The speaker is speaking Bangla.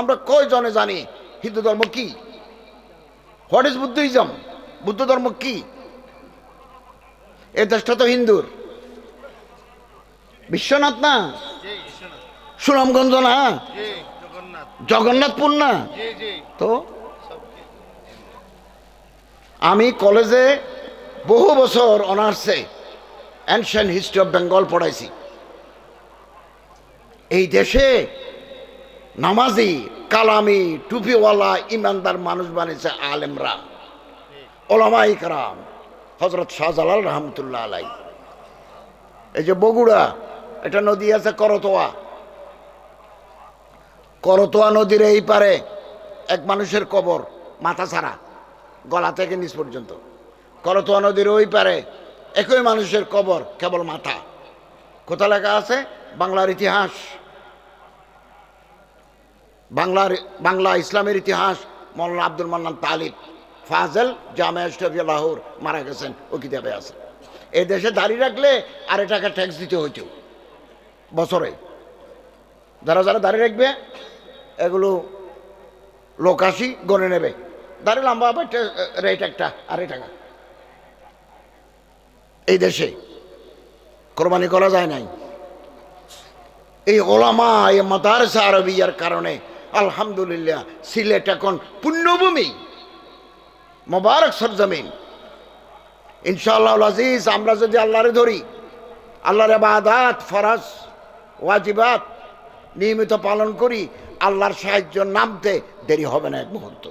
আমরা কয়জনে জানি? হিন্দু ধর্ম কি? হোয়াট ইজ বুদ্ধিজম বুদ্ধ ধর্ম কি? এ দেশটা তো হিন্দুর। বিশ্বনাথ না? সুনামগঞ্জ না? জগন্নাথপুর না? তো? আমি কলেজে বহু বছর অনার্সে অ্যানশিয়ান হিস্ট্রি অফ বেঙ্গল পড়াইছি। এই দেশে নামাজি, কালামি, টুপিওয়ালা, ইমানদার মানুষ বানিয়েছে আলেমরা। ওলামা ইকরাম হজরত শাহজালাল রহমতুল্লাহ আলাই এই যে বগুড়া, এটা নদী আছে করতোয়া। করতোয়া নদীর এই পারে এক মানুষের কবর, মাথা ছাড়া, গলা থেকে নিচ পর্যন্ত। করতোয়া নদীর ওই পারে একই মানুষের কবর, কেবল মাথা। কোথা লেখা আছে? বাংলার ইতিহাস। বাংলা ইসলামের ইতিহাস, মৌলানা আব্দুল মান্নান তালিব ফাজল স্টফিয়া লাহোর মারা গেছেন, ও কিতাবে আছে। এ দেশে দাঁড়িয়ে রাখলে আর টাকা ট্যাক্স দিতে হইতো, বছরে। যারা যারা দাঁড়িয়ে রাখবে, এগুলো লোক আসি গনে নেবে। দাঁড়িয়ে লম্বা রেট একটা, আড়াই টাকা। এই দেশে কোরবানি করা যায় নাই। এই ওলামা, এই মাদারস আরবিয়ার কারণে আলহামদুলিল্লাহ, সিলেট এখন পুণ্যভূমি মোবারক সরজমিন ইনশাআল্লাহ আজিজ, আমরা যদি আল্লাহরে ধরি, আল্লাহর আবাদাত ফরাজ, ওয়াজিবাত নিয়মিত পালন করি, আল্লাহর সাহায্য নামতে দেরি হবে না এক মুহূর্ত।